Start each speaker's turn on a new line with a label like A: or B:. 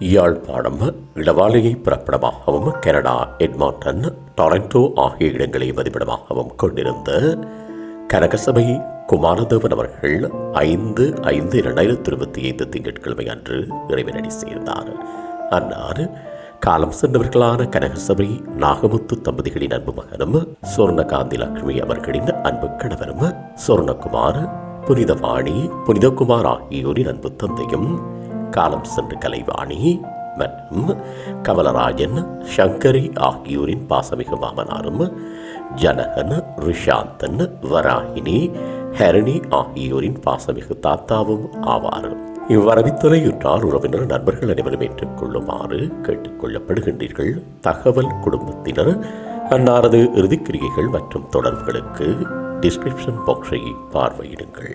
A: யாழ்ப்பாணம் இடவாளையை பிறப்பிடமாகவும் Canada Edmonton Toronto ஆகிய இடங்களை மதிப்பிடமாகவும் கொண்டிருந்த கனகசபை குமாரதேவன் அவர்கள் ஐந்து ஐந்து இரண்டாயிரத்தி இருபத்தி ஐந்து திங்கட்கிழமை அன்று இறைவனடி சேர்ந்தார் அன்னார் காலம் சென்றவர்களான கனகசபை நாகமுத்து தம்பதிகளின் அன்பு மகனும் சுவர்ணகாந்தி லட்சுமி அவர்களின் அன்பு கணவரும் சுவர்ணகுமார் புனிதவாணி புனிதகுமார் ஆகியோரின் அன்பு தந்தையும் காலம் சென்று கலைவாணி மற்றும் கமலராஜன் சங்கரி ஆகியோரின் பாசமிகு மாமனாரும் ஜனகன் ரிஷாந்தன் வராகினி ஹரணி ஆகியோரின் பாசமிகு தாத்தாவும் ஆவார். இவ்வரவித்துறையுற்றார் உறவினர் நண்பர்கள் அனைவரும் ஏற்றுக்கொள்ளுமாறு கேட்டுக்கொள்ளப்படுகின்றீர்கள். தகவல் குடும்பத்தினர் அன்னாரது இறுதிக்கிரியைகள் மற்றும் தொடர்புகளுக்கு டிஸ்கிரிப்ஷன் பாக்ஸை பார்வையிடுங்கள்.